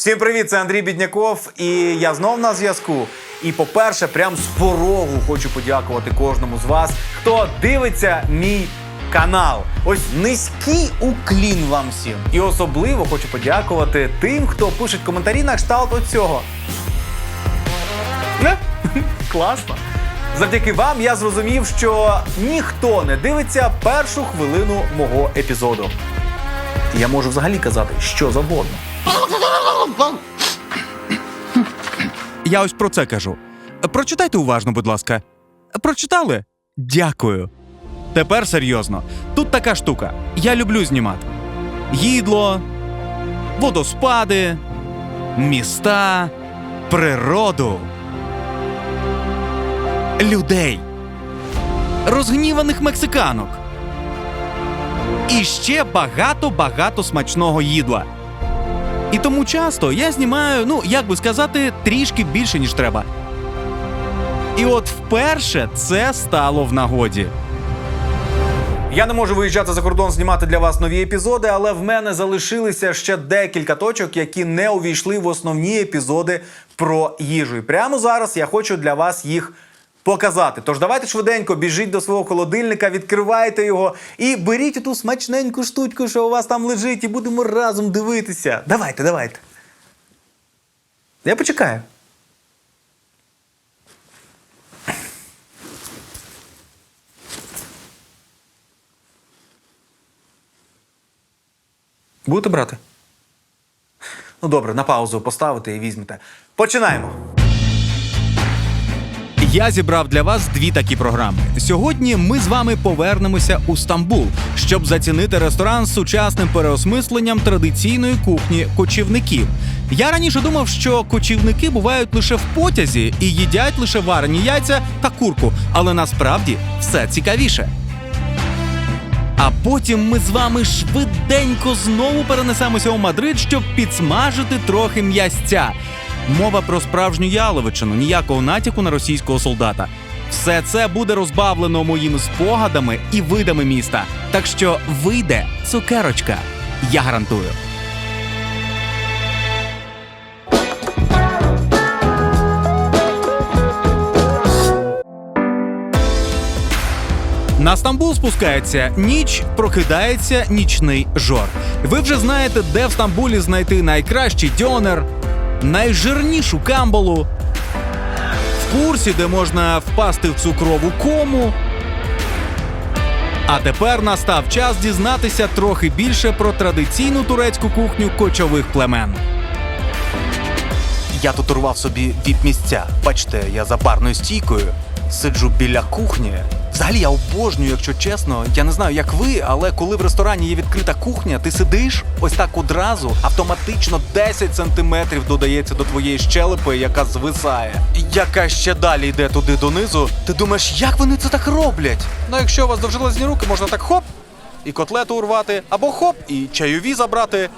Всім привіт, це Андрій Бідняков, і я знов на зв'язку. І по-перше, прям з порогу хочу подякувати кожному з вас, хто дивиться мій канал. Ось низький уклін вам всім. І особливо хочу подякувати тим, хто пише коментарі на кшталт оцього. Класно. Завдяки вам я зрозумів, що ніхто не дивиться першу хвилину мого епізоду. Я можу взагалі казати що завгодно. Я ось про це кажу. Прочитайте уважно, будь ласка. Прочитали? Дякую. Тепер серйозно. Тут така штука. Я люблю знімати: їдло, водоспади, міста, природу, людей, розгніваних мексиканок. І ще багато-багато смачного їдла. І тому часто я знімаю, ну як би сказати, трішки більше, ніж треба. І от вперше це стало в нагоді. Я не можу виїжджати за кордон знімати для вас нові епізоди, але в мене залишилися ще декілька точок, які не увійшли в основні епізоди про їжу. І прямо зараз я хочу для вас їх показати. Тож давайте швиденько біжіть до свого холодильника, відкривайте його і беріть ту смачненьку штучку, що у вас там лежить, і будемо разом дивитися. Давайте, давайте. Я почекаю. Будете брати? Ну добре, на паузу поставите і візьмете. Починаємо. Я зібрав для вас дві такі програми. Сьогодні ми з вами повернемося у Стамбул, щоб зацінити ресторан з сучасним переосмисленням традиційної кухні кочівників. Я раніше думав, що кочівники бувають лише в потязі і їдять лише варені яйця та курку, але насправді все цікавіше. А потім ми з вами швиденько знову перенесемося у Мадрид, щоб підсмажити трохи м'ясця. Мова про справжню яловичину, ніякого натяку на російського солдата. Все це буде розбавлено моїми спогадами і видами міста. Так що вийде цукерочка. Я гарантую. На Стамбул спускається ніч, прокидається нічний жор. Ви вже знаєте, де в Стамбулі знайти найкращий дьонер, найжирнішу камбалу, в курсі, де можна впасти в цукрову кому. А тепер настав час дізнатися трохи більше про традиційну турецьку кухню кочових племен. Я тут урвав собі віп-місця. Бачите, я за барною стійкою сиджу біля кухні. Взагалі я обожнюю, якщо чесно. Я не знаю, як ви, але коли в ресторані є відкрита кухня, ти сидиш ось так одразу, автоматично 10 сантиметрів додається до твоєї щелепи, яка звисає. Яка ще далі йде туди донизу. Ти думаєш, як вони це так роблять? Ну, якщо у вас довжелезні руки, можна так хоп, і котлету урвати, або хоп, і чайові забрати.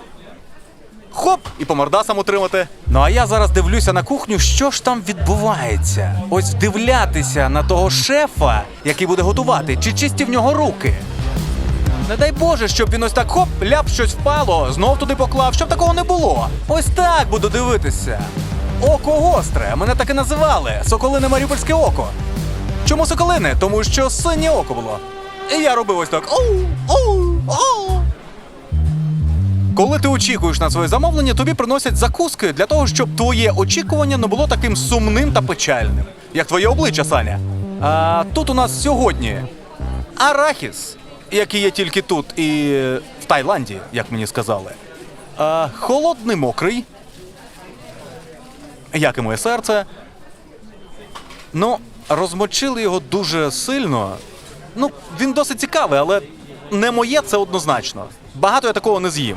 Хоп! І по мордасам утримати. Ну а я зараз дивлюся на кухню, що ж там відбувається. Ось вдивлятися на того шефа, який буде готувати, чи чисті в нього руки. Не дай Боже, щоб він ось так хоп, ляп щось впало, знов туди поклав, щоб такого не було. Ось так буду дивитися. Око гостре, мене так і називали. Соколине Маріупольське око. Чому соколине? Тому що синє око було. І я робив ось так. Оу, оу, оу. Коли ти очікуєш на своє замовлення, тобі приносять закуски для того, щоб твоє очікування не було таким сумним та печальним, як твоє обличчя, Саня. А тут у нас сьогодні арахіс, який є тільки тут і в Таїланді, як мені сказали. А, холодний мокрий, як і моє серце. Ну, розмочили його дуже сильно. Ну, він досить цікавий, але не моє це однозначно. Багато я такого не з'їм.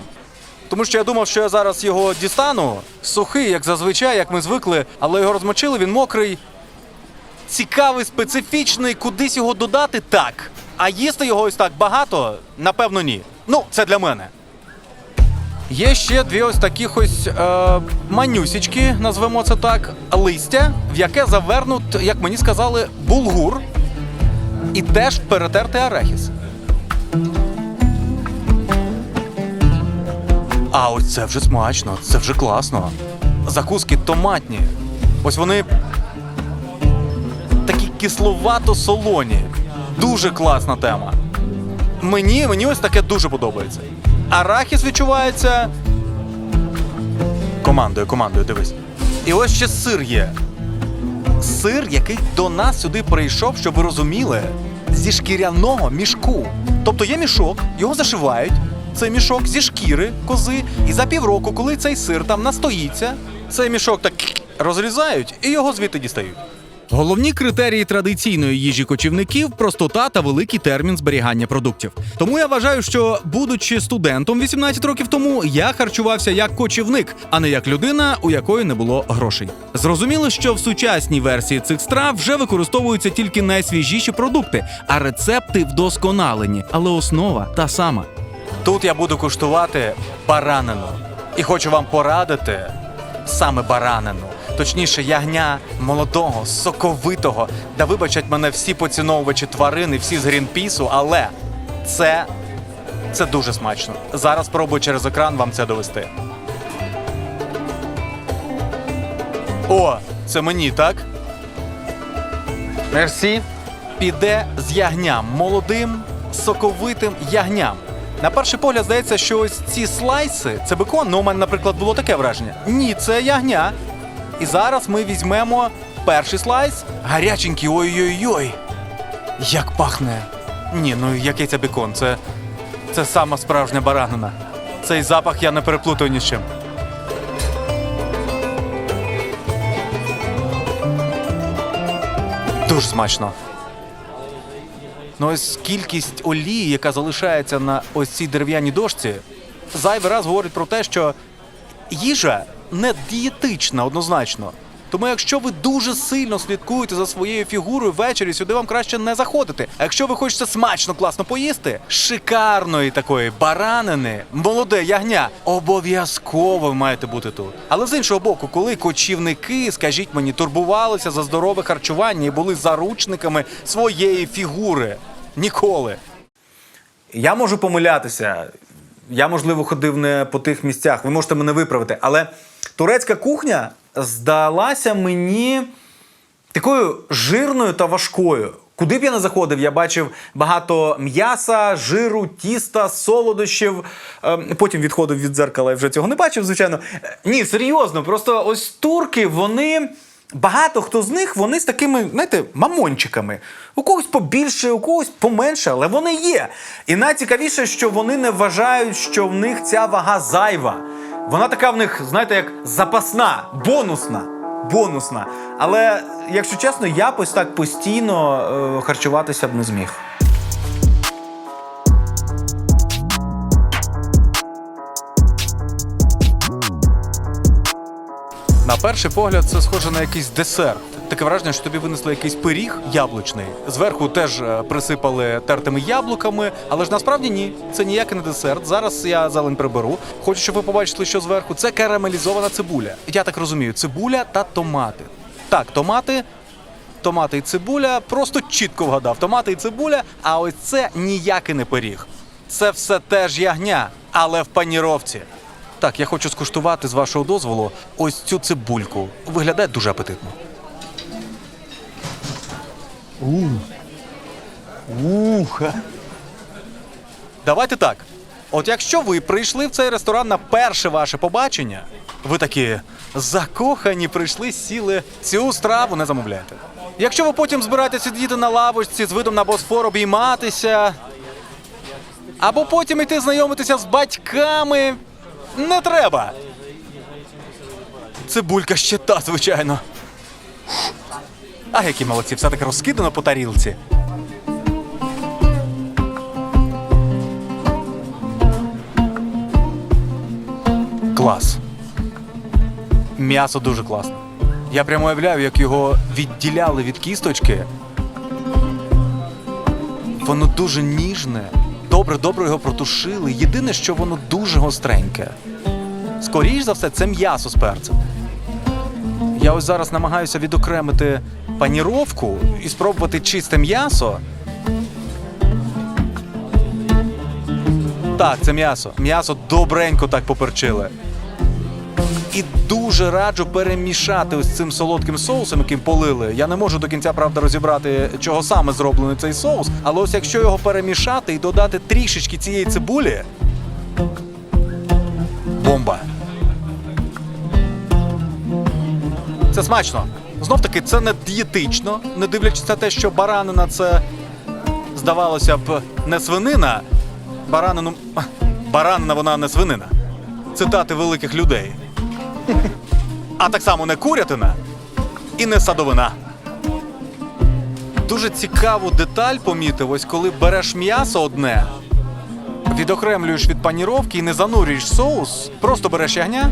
Тому що я думав, що я зараз його дістану. Сухий, як зазвичай, як ми звикли, але його розмочили, він мокрий. Цікавий, специфічний, кудись його додати так. А їсти його ось так багато, напевно, ні. Ну, це для мене. Є ще дві ось таких ось е, манюсічки, назвемо це так, листя, в яке завернут, як мені сказали, булгур і теж перетертий арахіс. А ось це вже смачно, це вже класно. Закуски томатні. Ось вони такі кисловато-солоні. Дуже класна тема. Мені, мені ось таке дуже подобається. Арахіс відчувається. Командою, командою, дивись. І ось ще сир є. Сир, який до нас сюди прийшов, щоб ви розуміли, зі шкіряного мішку. Тобто є мішок, його зашивають. Цей мішок зі шкіри кози, і за півроку, коли цей сир там настоїться, цей мішок так розрізають і його звідти дістають. Головні критерії традиційної їжі кочівників простота та великий термін зберігання продуктів. Тому я вважаю, що, будучи студентом 18 років тому, я харчувався як кочівник, а не як людина, у якої не було грошей. Зрозуміло, що в сучасній версії цих страв вже використовуються тільки найсвіжіші продукти, а рецепти вдосконалені, але основа та сама. Тут я буду куштувати баранину. І хочу вам порадити саме баранину. Точніше, ягня молодого, соковитого. Да вибачать мене всі поціновувачі тварини, всі з Грінпісу, але це, це дуже смачно. Зараз спробую через екран вам це довести. О, це мені, так? Мерсі. Піде з ягням, молодим, соковитим ягням. На перший погляд здається, що ось ці слайси це бекон. Ну, у мене, наприклад, було таке враження. Ні, це ягня. І зараз ми візьмемо перший слайс. Гаряченький, ой-ой-ой. Як пахне. Ні, ну який це бекон? Це, це сама справжня баранина. Цей запах я не переплутаю ні з чим. Дуже смачно. Ну ось кількість олії, яка залишається на ось цій дерев'яній дошці, зайвий раз говорить про те, що їжа не дієтична однозначно. Тому якщо ви дуже сильно слідкуєте за своєю фігурою ввечері, сюди вам краще не заходити. А якщо ви хочете смачно, класно поїсти, шикарної такої баранини, молоде ягня, обов'язково ви маєте бути тут. Але з іншого боку, коли кочівники, скажіть мені, турбувалися за здорове харчування і були заручниками своєї фігури. Ніколи. Я можу помилятися. Я, можливо, ходив не по тих місцях. Ви можете мене виправити. Але турецька кухня здалася мені такою жирною та важкою. Куди б я не заходив, я бачив багато м'яса, жиру, тіста, солодощів. Ем, Потім відходив від дзеркала і вже цього не бачив, звичайно. Е, Ні, серйозно, просто ось турки, вони. Багато хто з них вони з такими, знаєте, мамончиками. У когось побільше, у когось поменше, але вони є. І найцікавіше, що вони не вважають, що в них ця вага зайва. Вона така в них, знаєте, як запасна, бонусна. Бонусна. Але, якщо чесно, я ось так постійно е, харчуватися б не зміг. На перший погляд, це схоже на якийсь десерт. Таке враження, що тобі винесли якийсь пиріг яблучний. Зверху теж е, присипали тертими яблуками, але ж насправді ні. Це ніякий не десерт. Зараз я зелень приберу. Хочу, щоб ви побачили, що зверху це карамелізована цибуля. Я так розумію, цибуля та томати. Так, томати. Томати і цибуля просто чітко вгадав. Томати і цибуля, а ось це ніякий не пиріг. Це все теж ягня, але в паніровці. Так, я хочу скуштувати з вашого дозволу ось цю цибульку. Виглядає дуже апетитно. Уха. Давайте так. От якщо ви прийшли в цей ресторан на перше ваше побачення, ви такі закохані прийшли, сіли, цю страву не замовляєте. Якщо ви потім збираєтеся сидіти на лавочці з видом на Босфор обійматися, або потім йти знайомитися з батьками, не треба. Цибулька ще та, звичайно. А які молодці, все таки розкидано по тарілці. Клас. М'ясо дуже класне. Я прямо уявляю, як його відділяли від кісточки. Воно дуже ніжне. Добре, добре його протушили. Єдине, що воно дуже гостреньке. Скоріш за все, це м'ясо з перцем. Я ось зараз намагаюся відокремити паніровку і спробувати чисте м'ясо. Так, це м'ясо. М'ясо добренько так поперчили. І дуже раджу перемішати ось цим солодким соусом, яким полили. Я не можу до кінця правда розібрати, чого саме зроблений цей соус. Але ось якщо його перемішати і додати трішечки цієї цибулі. Бомба. Це смачно. Знов таки, це не дієтично, не дивлячись на те, що баранина це здавалося б не свинина. Баранину. Баранина вона не свинина. Цитати великих людей. А так само не курятина і не садовина. Дуже цікаву деталь помітив, ось коли береш м'ясо одне, відокремлюєш від паніровки і не занурюєш соус, просто береш ягня,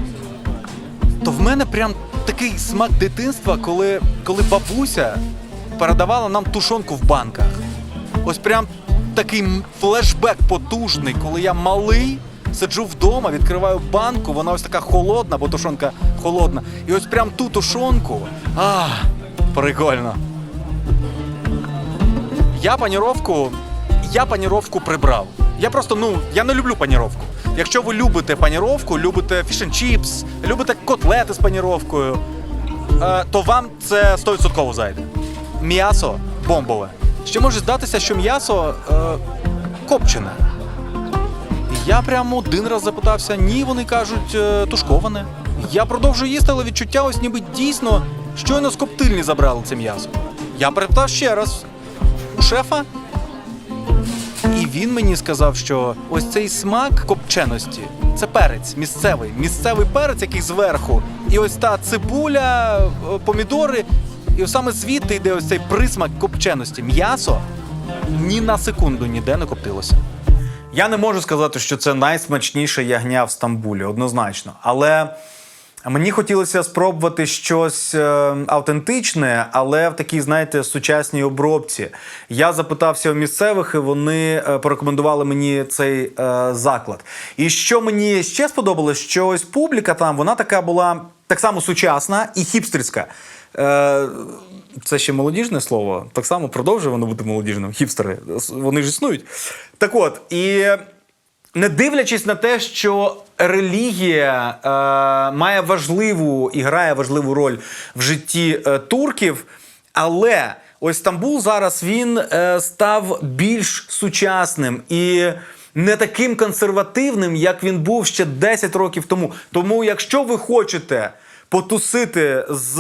то в мене прям такий смак дитинства, коли, коли бабуся передавала нам тушонку в банках. Ось прям такий флешбек потужний, коли я малий. Сиджу вдома, відкриваю банку, вона ось така холодна, бо тушонка холодна. І ось прям ту тушонку. А, прикольно. Я паніровку. Я паніровку прибрав. Я просто, ну, я не люблю паніровку. Якщо ви любите паніровку, любите фішн чіпс, любите котлети з паніровкою, е, то вам це 100% зайде. М'ясо бомбове. Ще може здатися, що м'ясо е, копчене. Я прямо один раз запитався, ні, вони кажуть, е, тушковане. Я продовжую їсти, але відчуття ось ніби дійсно щойно з коптильні забрали це м'ясо. Я перепитав ще раз у шефа, і він мені сказав, що ось цей смак копченості це перець місцевий, місцевий перець, який зверху. І ось та цибуля, е, помідори. І саме звідти йде ось цей присмак копченості. М'ясо ні на секунду ніде не коптилося. Я не можу сказати, що це найсмачніше ягня в Стамбулі, однозначно. Але мені хотілося спробувати щось е, автентичне, але в такій, знаєте, сучасній обробці. Я запитався у місцевих, і вони е, порекомендували мені цей е, заклад. І що мені ще сподобалось, що ось публіка там, вона така була так само сучасна і хіпстерська. Е, це ще молодіжне слово. Так само продовжує воно бути молодіжним. Хіпстери. Вони ж існують. Так от, і не дивлячись на те, що релігія е, має важливу і грає важливу роль в житті е, турків, але ось Стамбул зараз він е, став більш сучасним і. Не таким консервативним, як він був ще 10 років тому. Тому, якщо ви хочете потусити з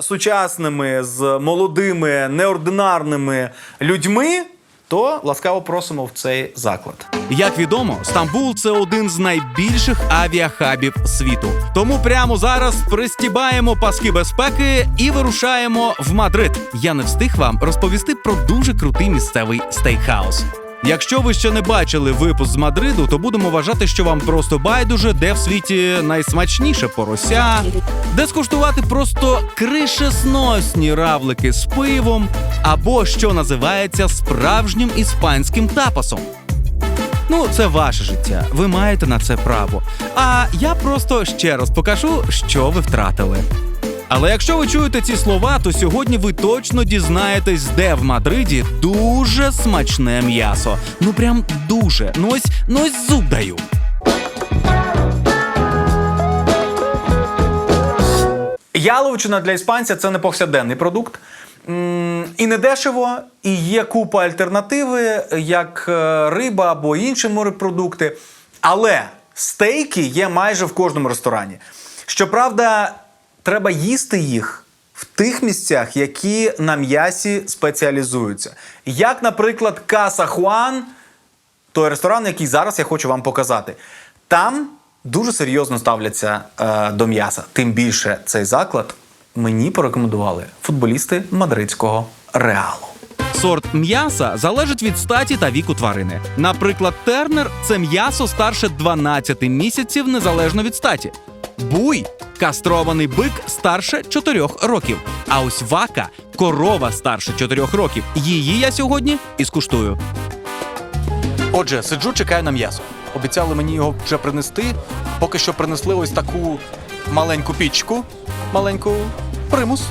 сучасними, з молодими, неординарними людьми, то ласкаво просимо в цей заклад. Як відомо, Стамбул це один з найбільших авіахабів світу. Тому прямо зараз пристібаємо паски безпеки і вирушаємо в Мадрид. Я не встиг вам розповісти про дуже крутий місцевий стейкхаус. Якщо ви ще не бачили випуск з Мадриду, то будемо вважати, що вам просто байдуже, де в світі найсмачніше порося, де скуштувати просто кришесносні равлики з пивом, або що називається справжнім іспанським тапасом. Ну, це ваше життя. Ви маєте на це право. А я просто ще раз покажу, що ви втратили. Але якщо ви чуєте ці слова, то сьогодні ви точно дізнаєтесь, де в Мадриді дуже смачне м'ясо. Ну прям дуже. Ну ось, ну ось зуб даю. Яловичина для іспанця це не повсякденний продукт. І не дешево, і є купа альтернативи, як е, риба або інші морепродукти. Але стейки є майже в кожному ресторані. Щоправда, треба їсти їх в тих місцях, які на м'ясі спеціалізуються. Як, наприклад, Каса Хуан, той ресторан, який зараз я хочу вам показати. Там дуже серйозно ставляться е, до м'яса. Тим більше цей заклад мені порекомендували футболісти мадридського реалу. Сорт м'яса залежить від статі та віку тварини. Наприклад, тернер це м'ясо старше 12 місяців незалежно від статі. Буй кастрований бик старше 4 років. А ось вака корова старше 4 років. Її я сьогодні і скуштую. Отже, сиджу, чекаю на м'ясо. Обіцяли мені його вже принести. Поки що принесли ось таку маленьку пічку, маленьку примус.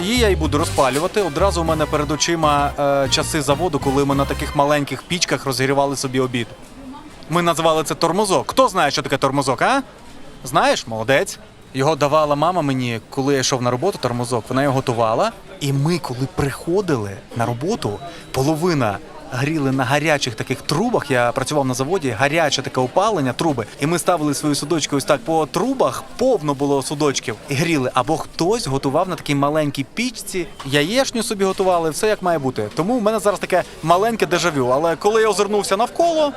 Її я й буду розпалювати. Одразу у мене перед очима е, часи заводу, коли ми на таких маленьких пічках розгрівали собі обід. Ми називали це тормозок. Хто знає, що таке тормозок, а? Знаєш, молодець. Його давала мама мені, коли я йшов на роботу, тормозок. Вона його готувала. І ми, коли приходили на роботу, половина гріли на гарячих таких трубах. Я працював на заводі, гаряче таке опалення, труби. І ми ставили свої судочки ось так по трубах, повно було судочків і гріли. Або хтось готував на такій маленькій пічці, яєшню собі готували, все як має бути. Тому в мене зараз таке маленьке дежавю. Але коли я озирнувся навколо,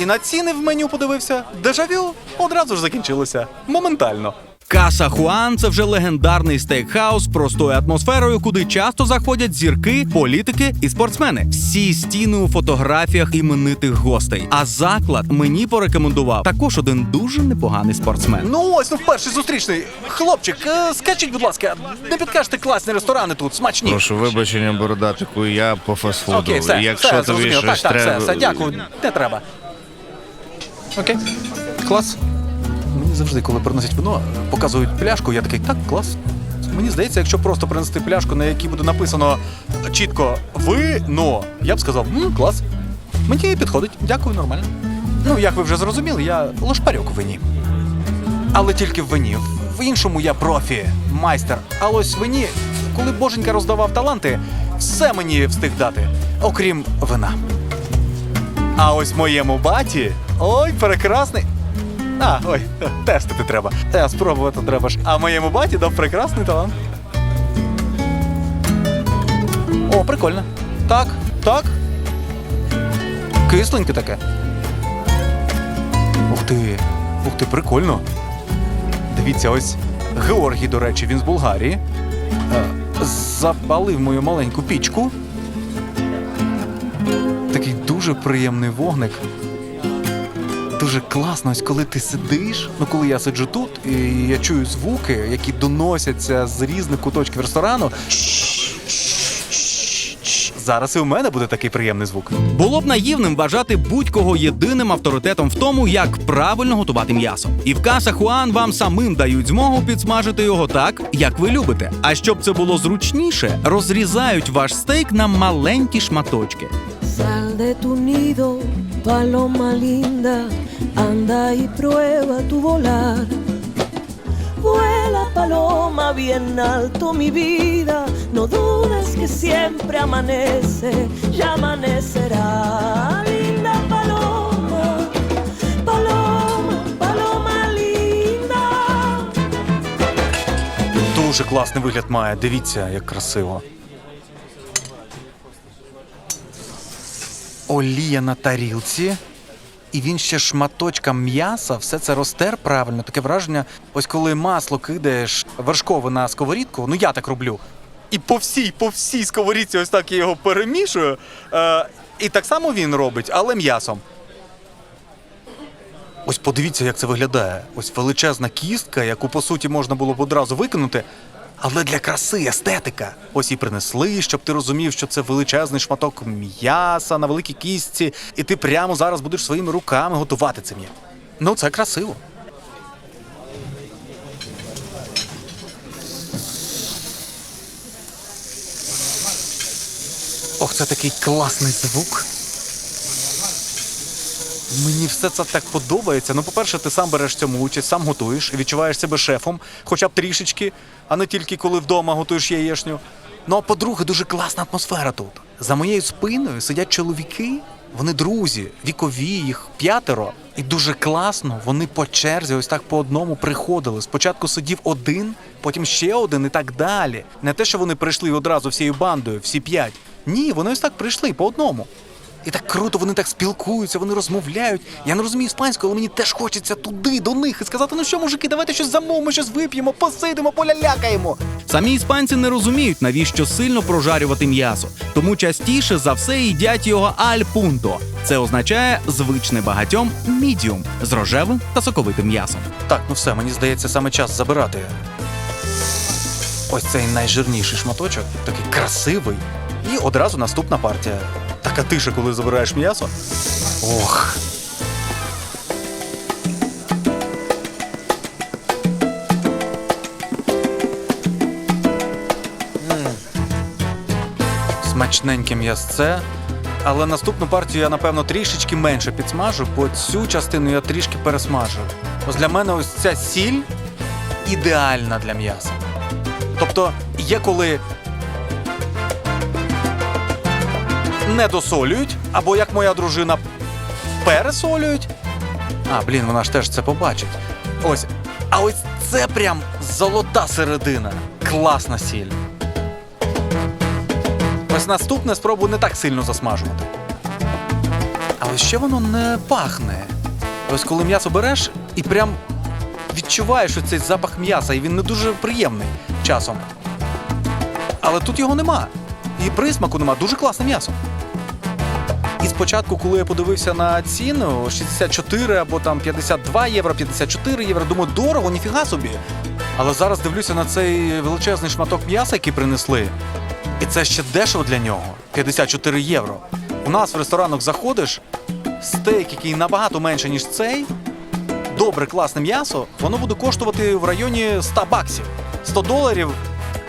і на ціни в меню подивився. Дежавю одразу ж закінчилося. Моментально. Каса Хуан це вже легендарний стейкхаус з простою атмосферою, куди часто заходять зірки, політики і спортсмени. Всі стіни у фотографіях іменитих гостей. А заклад мені порекомендував також один дуже непоганий спортсмен. Ну ось, ну перший зустрічний. Хлопчик, е, скажіть, будь ласка, не підкажете класні ресторани тут, смачні. Прошу вибачення, бородатику, я по фастфуду. Окей, все, Якщо все, тобі зрозуміло. щось Так, так, треба. все, все, дякую. Не треба. Окей. Клас. Мені завжди, коли приносять вино, показують пляшку, я такий, так, клас. Мені здається, якщо просто принести пляшку, на якій буде написано чітко вино, я б сказав, «М, клас. Мені підходить, дякую, нормально. Ну, як ви вже зрозуміли, я лошпарьок у вині. Але тільки в вині. В іншому я профі, майстер. А ось в вині, коли боженька роздавав таланти, все мені встиг дати, окрім вина. А ось моєму баті. Ой, прекрасний. А, ой, тестити треба. Та спробувати треба ж. А моєму баті дав прекрасний талант. О, прикольно. Так, так. Кисленьке таке. Ух ти, ух ти, прикольно. Дивіться, ось Георгій, до речі, він з Болгарії. Е, Запалив мою маленьку пічку. Такий дуже приємний вогник. Дуже класно, ось коли ти сидиш. Ну, коли я сиджу тут, і я чую звуки, які доносяться з різних куточків ресторану. Зараз і у мене буде такий приємний звук. Було б наївним вважати будь-кого єдиним авторитетом в тому, як правильно готувати м'ясо. І в Каса Хуан вам самим дають змогу підсмажити його так, як ви любите. А щоб це було зручніше, розрізають ваш стейк на маленькі шматочки. Sal de tu nido, paloma linda, anda y prueba tu volar. Vuela paloma bien alto mi vida, no dudes que siempre amanece, ya amanecerá. Linda paloma, paloma, paloma linda. Дуже класний вигляд має. Дивіться, як красиво. Олія на тарілці. І він ще шматочком м'яса, все це розтер правильно. Таке враження. Ось коли масло кидаєш вершкове на сковорідку, ну я так роблю. І по всій, по всій сковорідці, ось так я його перемішую. Е, і так само він робить, але м'ясом. Ось подивіться, як це виглядає. Ось величезна кістка, яку по суті можна було б одразу викинути. Але для краси, естетика. Ось і принесли, щоб ти розумів, що це величезний шматок м'яса на великій кістці, і ти прямо зараз будеш своїми руками готувати це м'ясо. Ну, це красиво. Ох, це такий класний звук. Мені все це так подобається. Ну, по-перше, ти сам береш цьому участь, сам готуєш і відчуваєш себе шефом, хоча б трішечки, а не тільки коли вдома готуєш яєшню. Ну а по-друге, дуже класна атмосфера тут. За моєю спиною сидять чоловіки, вони друзі, вікові, їх п'ятеро. І дуже класно, вони по черзі, ось так по одному приходили. Спочатку сидів один, потім ще один і так далі. Не те, що вони прийшли одразу всією бандою, всі п'ять. Ні, вони ось так прийшли по одному. І так круто, вони так спілкуються, вони розмовляють. Я не розумію іспанську, але мені теж хочеться туди, до них і сказати: ну що, мужики, давайте щось замовимо, щось вип'ємо, посидимо, полялякаємо. Самі іспанці не розуміють, навіщо сильно прожарювати м'ясо, тому частіше за все їдять його аль пунто. Це означає звичне багатьом мідіум з рожевим та соковитим м'ясом. Так, ну все, мені здається, саме час забирати. Ось цей найжирніший шматочок, такий красивий. І одразу наступна партія. Така тиша, коли забираєш м'ясо. Ох. Смачненьке м'ясце. Але наступну партію я, напевно, трішечки менше підсмажу, бо цю частину я трішки пересмажу. Ось для мене ось ця сіль ідеальна для м'яса. Тобто, є коли не досолюють, або як моя дружина пересолюють. А, блін, вона ж теж це побачить. Ось. А ось це прям золота середина. Класна сіль. Ось наступне спробую не так сильно засмажувати. Але ще воно не пахне. Ось коли м'ясо береш і прям відчуваєш цей запах м'яса, і він не дуже приємний часом. Але тут його нема. І присмаку нема. Дуже класне м'ясо. І спочатку, коли я подивився на ціну 64 або там 52 євро, 54 євро, думаю, дорого, ніфіга собі. Але зараз дивлюся на цей величезний шматок м'яса, який принесли. І це ще дешево для нього 54 євро. У нас в ресторанах заходиш, стейк, який набагато менше, ніж цей, добре, класне м'ясо, воно буде коштувати в районі 100 баксів. 100 доларів.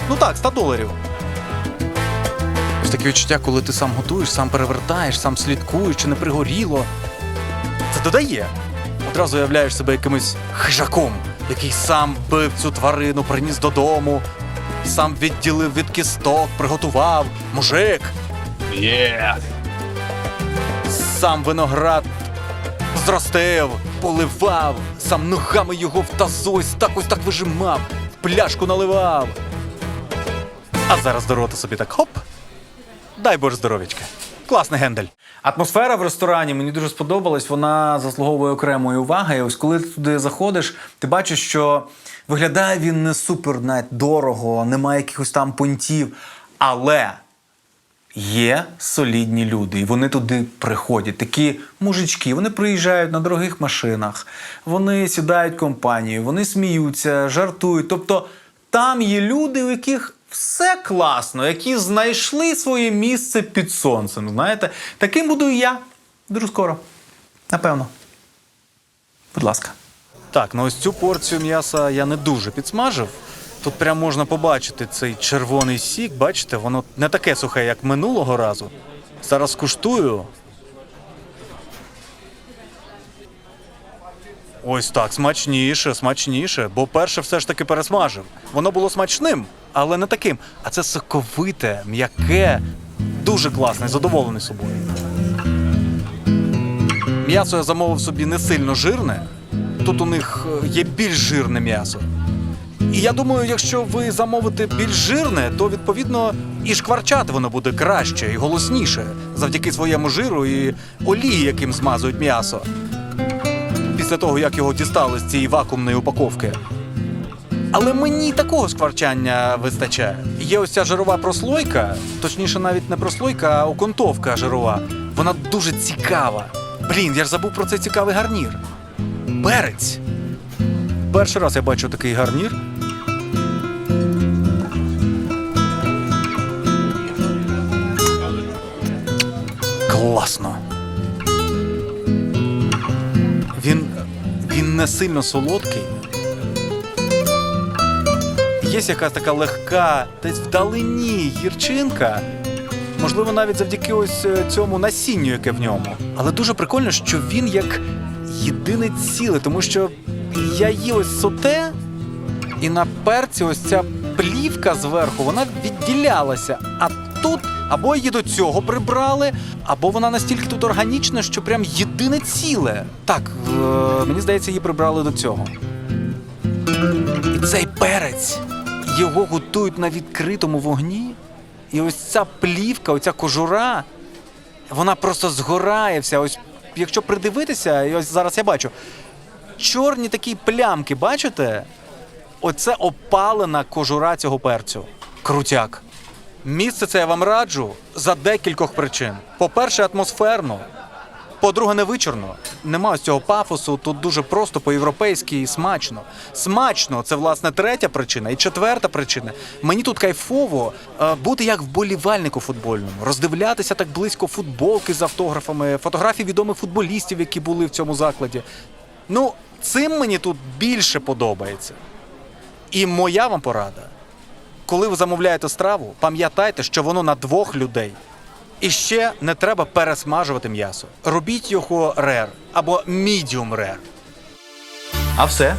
Ну так, 100 доларів. Таке відчуття, коли ти сам готуєш, сам перевертаєш, сам слідкуєш, чи не пригоріло. Це додає. Одразу уявляєш себе якимось хижаком, який сам бив цю тварину, приніс додому, сам відділив від кісток, приготував. Мужик. Є. Сам виноград зростив, поливав, сам ногами його в тазу ось так ось так вижимав, в пляшку наливав. А зараз до рота собі так хоп. Дай Боже здоров'ячка. Класний гендель. Атмосфера в ресторані мені дуже сподобалась. Вона заслуговує окремої уваги. І ось коли ти туди заходиш, ти бачиш, що виглядає він не супер навіть дорого, немає якихось там понтів. Але є солідні люди, і вони туди приходять. Такі мужички, вони приїжджають на дорогих машинах, вони сідають компанією, вони сміються, жартують. Тобто там є люди, у яких все класно, які знайшли своє місце під сонцем. Знаєте, таким буду і я дуже скоро. Напевно. Будь ласка. Так, ну ось цю порцію м'яса я не дуже підсмажив. Тут прям можна побачити цей червоний сік, бачите, воно не таке сухе, як минулого разу. Зараз куштую. Ось так, смачніше, смачніше, бо перше все ж таки пересмажив. Воно було смачним, але не таким. А це соковите, м'яке, дуже класне, задоволений собою. М'ясо я замовив собі не сильно жирне. Тут у них е, є більш жирне м'ясо. І я думаю, якщо ви замовите більш жирне, то відповідно і шкварчати воно буде краще і голосніше завдяки своєму жиру і олії, яким змазують м'ясо. Після того, як його дістали з цієї вакуумної упаковки. Але мені такого скварчання вистачає. Є ось ця жирова прослойка, точніше, навіть не прослойка, а окантовка жирова. Вона дуже цікава. Блін, я ж забув про цей цікавий гарнір. Перець. Перший раз я бачу такий гарнір. Класно. Він, він не сильно солодкий. Є якась така легка, десь вдалині гірчинка. Можливо, навіть завдяки ось е, цьому насінню, яке в ньому. Але дуже прикольно, що він як єдине ціле, тому що я їв ось соте, і на перці ось ця плівка зверху, вона відділялася. А тут або її до цього прибрали, або вона настільки тут органічна, що прям єдине ціле. Так, е, мені здається, її прибрали до цього. І цей перець його готують на відкритому вогні. І ось ця плівка, оця кожура, вона просто згорає вся. Ось якщо придивитися, і ось зараз я бачу, чорні такі плямки, бачите? Оце опалена кожура цього перцю. Крутяк. Місце це я вам раджу за декількох причин. По-перше, атмосферно. По-друге, не вичорно. Нема ось цього пафосу, тут дуже просто по-європейськи і смачно. Смачно це власне третя причина. І четверта причина. Мені тут кайфово е, бути як вболівальнику футбольному, роздивлятися так близько футболки з автографами, фотографії відомих футболістів, які були в цьому закладі. Ну, цим мені тут більше подобається. І моя вам порада. Коли ви замовляєте страву, пам'ятайте, що воно на двох людей. І ще не треба пересмажувати м'ясо. Робіть його рер або мідіум рер. А все.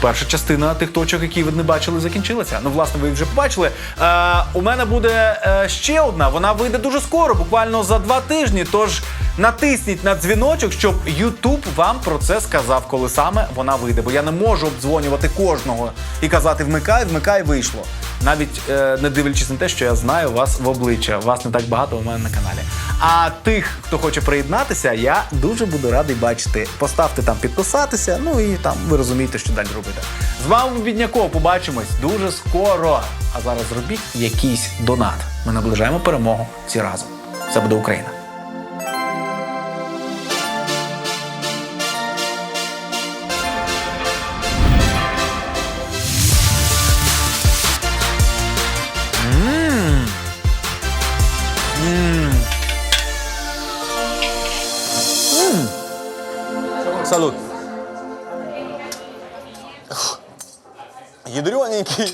Перша частина тих точок, які ви не бачили, закінчилася. Ну, власне, ви їх вже побачили. Е, у мене буде е, ще одна. Вона вийде дуже скоро, буквально за два тижні. Тож натисніть на дзвіночок, щоб YouTube вам про це сказав, коли саме вона вийде. Бо я не можу обдзвонювати кожного і казати вмикай, вмикай, вийшло. Навіть е, не дивлячись на те, що я знаю вас в обличчя. Вас не так багато у мене на каналі. А тих, хто хоче приєднатися, я дуже буду радий бачити. Поставте там підписатися, ну і там ви розумієте, що далі робити. З вами Бідняков, побачимось дуже скоро. А зараз зробіть якийсь донат. Ми наближаємо перемогу всі разом. Це буде Україна. Салют. Ядрененький.